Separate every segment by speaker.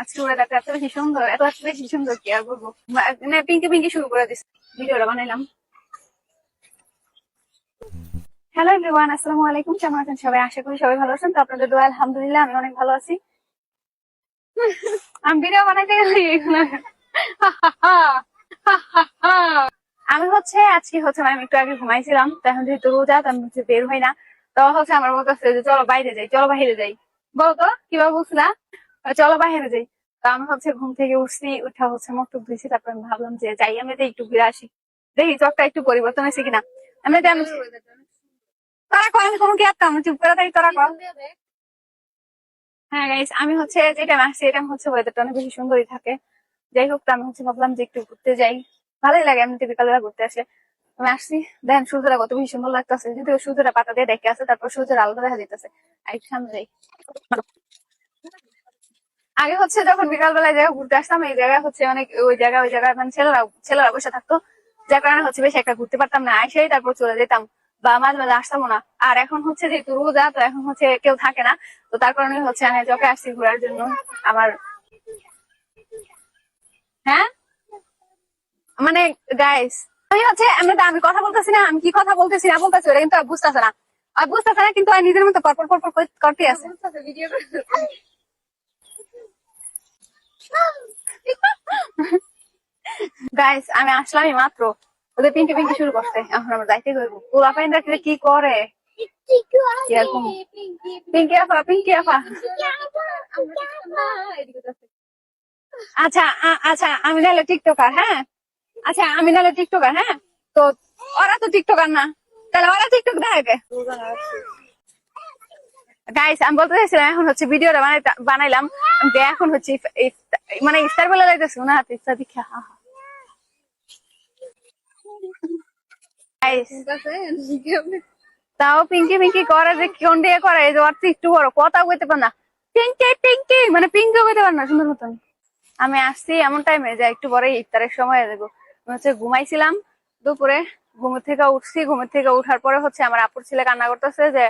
Speaker 1: আজকে এত বেশি সুন্দর, এত বেশি সুন্দর, কি আর বলব? মানে শুরু করে দিস ভিডিওটা বানাইলাম। হ্যালো এভরিওয়ান আসসালামু আলাইকুম। কেমন আছেন সবাই? আশা করি সবাই ভালো আছেন। তো আপনাদের দোয়া, আলহামদুলিল্লাহ, আমি অনেক ভালো আছি। আমি ভিডিও বানাইতে গেলে আমি হচ্ছে, আজকে হচ্ছে আমি একটু আগে ঘুমাইছিলাম। তো এখন যেহেতু রোজা, তো আমি বের হই না। তো হচ্ছে আমার আছে যে, চলো বাইরে যাই, চলো বাইরে যাই। বলো তো কীভাবে চলো বাইরে যাই। তো আমি হচ্ছে ঘুম থেকে উঠছি উঠা হচ্ছে মুখ টুক ধুইছি তারপর আমি ভাবলাম যে যাই আমি একটু ঘুরে আসি। দেখি চকটা একটু পরিবর্তন হয়েছে কিনা। আমি আমি তারা কয় আমি কোনো কি আসতাম চুপ করে থাকি তারা কয়। হ্যাঁ গাইস আমি হচ্ছে যেটা আসছি এটা হচ্ছে ওয়েদারটা অনেক বেশি সুন্দরই থাকে। যাই হোক তো আমি হচ্ছে ভাবলাম যে একটু ঘুরতে যাই। ভালোই লাগে এমনিতে বিকালবেলা ঘুরতে আসলে। আমি আসছি দেখেন সূর্যটা কত বেশি সুন্দর লাগতেছে। যদিও সূর্যটা পাতা দিয়ে দেখে আছে তারপর সূর্যের আলো দেখা যেতেছে আর সামনে যাই। আগে হচ্ছে যখন বিকালবেলায় জায়গা ঘুরতে আসতাম, এই জায়গায় হচ্ছে অনেক, ওই জায়গা ওই জায়গায় মানে ছেলেরা ছেলেরা বসে থাকতো। যার কারণে হচ্ছে বেশি একটা ঘুরতে পারতাম না, আইসেই তারপর চলে যেতাম বা মাঝে মাঝে আসতামও না। আর এখন হচ্ছে যেহেতু রোজা, তো এখন হচ্ছে কেউ থাকে না, তো তার কারণে হচ্ছে আমি চকে আসছি ঘোরার জন্য। আমার হ্যাঁ? মানে গাইস আমি হচ্ছে, আমি আমি কথা বলতেছি না, আমি কি কথা বলতেছি না বলতেছি, ওটা কিন্তু বুঝতেছে না। আর বুঝতেছে না, কিন্তু নিজের মতো পরপর পরপর করে- করতে আছে। গাইস আমি আসলামই মাত্র। ওদের পিঙ্কি পিঙ্কি শুরু করতে এখন আমরা যাইতে করব পোলা পাইনরা কি করে? পিঙ্কি আপা পিঙ্কি আপা। আচ্ছা আচ্ছা আমি নাহলে টিকটকার হ্যাঁ? আচ্ছা আমি নাহলে টিকটকার হ্যাঁ? তো ওরা তো টিকটকার না। তাহলে ওরা টিকটক দেখে গাইস আমি বলতে চাইছিলাম, এখন হচ্ছে ভিডিওটা বানাই বানাইলাম। এখন হচ্ছে মানে ইফতার বেলা লাগতেছে হাতে ইফতার দেখে তাও পিঙ্কি পিঙ্কি যে কোন এই একটু বড়, কথা কইতে পিঙ্কি পিঙ্কি মানে পিঙ্কি কইতে পার না, সুন্দর মতন। আমি আসছি এমন টাইমে যে একটু পরে ইফতারের সময় দেখো হচ্ছে ঘুমাইছিলাম দুপুরে ঘুমের থেকে উঠছি ঘুমের থেকে উঠার পরে হচ্ছে আমার আপুর ছেলে কান্না করতেছে যে,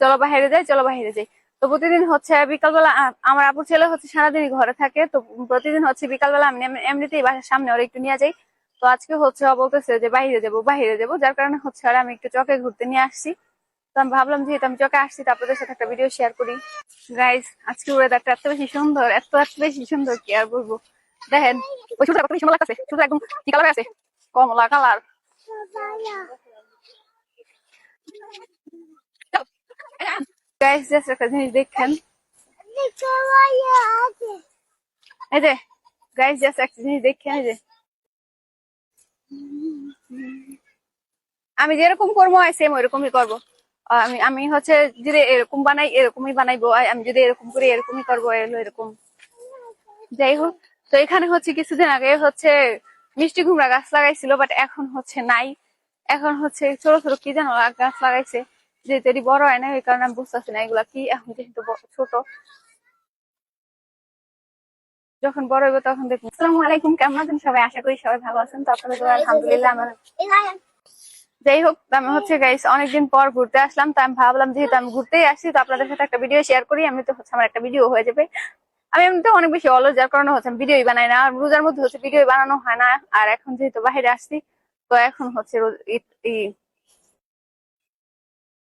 Speaker 1: চলো বাহিরে যাই, চলো বাহিরে যাই। তো প্রতিদিন হচ্ছে বিকালবেলা আমার আপুর ছেলে হচ্ছে সারাদিনই ঘরে থাকে তো প্রতিদিন হচ্ছে বিকালবেলা আমি এমনিতেই বাসার সামনে ওরা একটু নিয়ে যাই। তো আজকে হচ্ছে বলতেছে যে বাইরে যাব বাইরে যাব যার কারণে হচ্ছে আর আমি একটু চকে ঘুরতে নিয়ে আসছি। তো আমি ভাবলাম যেহেতু আমি চকে আসছি তো আপনাদের সাথে একটা ভিডিও শেয়ার করি। গাইজ আজকে ওয়েদারটা এত বেশি সুন্দর এত এত বেশি সুন্দর কি আর বলব। দেখেন ওই সূর্য কত সুন্দর লাগতেছে একদম কি কালার আছে? কমলা কালার গাইজ জাস্ট একটা জিনিস দেখেন গাইজ জাস্ট একটা জিনিস দেখেন আমি যেরকম করব সেম ওইরকমই করব। আমি হচ্ছে যদি এরকম বানাই, এরকমই বানাইবো। আমি যদি এরকম করি, এরকমই করব এরকম। যাই হোক, তো এখানে হচ্ছে কিছুদিন আগে হচ্ছে মিষ্টি কুমড়া গাছ লাগাইছিল বাট এখন হচ্ছে নাই। এখন হচ্ছে ছোট ছোট, কি লা- গাছ লাগাইছে। যেহেতু এটি বড় হয় না ওই কারণে আমি বুঝতেছি না এগুলা কি। এখন যেহেতু ছোট। যখন বড় হইব তখন দেখব। আসসালামু আলাইকুম, কেমন আছেন সবাই? আশা করি সবাই ভালো আছেন। তো আপনাদের আলহামদুলিল্লাহ, আমার যাই হোক আমি হচ্ছে গাইস অনেকদিন পর ঘুরতে আসলাম, তো আমি ভাবলাম যেহেতু আমি ঘুরতেই আসছি, তো আপনাদের সাথে একটা ভিডিও শেয়ার করি আমি তো হচ্ছে আমার একটা ভিডিও হয়ে যাবে। আমি এমনিতে অনেক বেশি অলস, যার কারণে হচ্ছে ভিডিওই বানাই না। আর রোজার মধ্যে হচ্ছে ভিডিও বানানো হয় না। আর এখন যেহেতু বাইরে আসছি, তো এখন হচ্ছে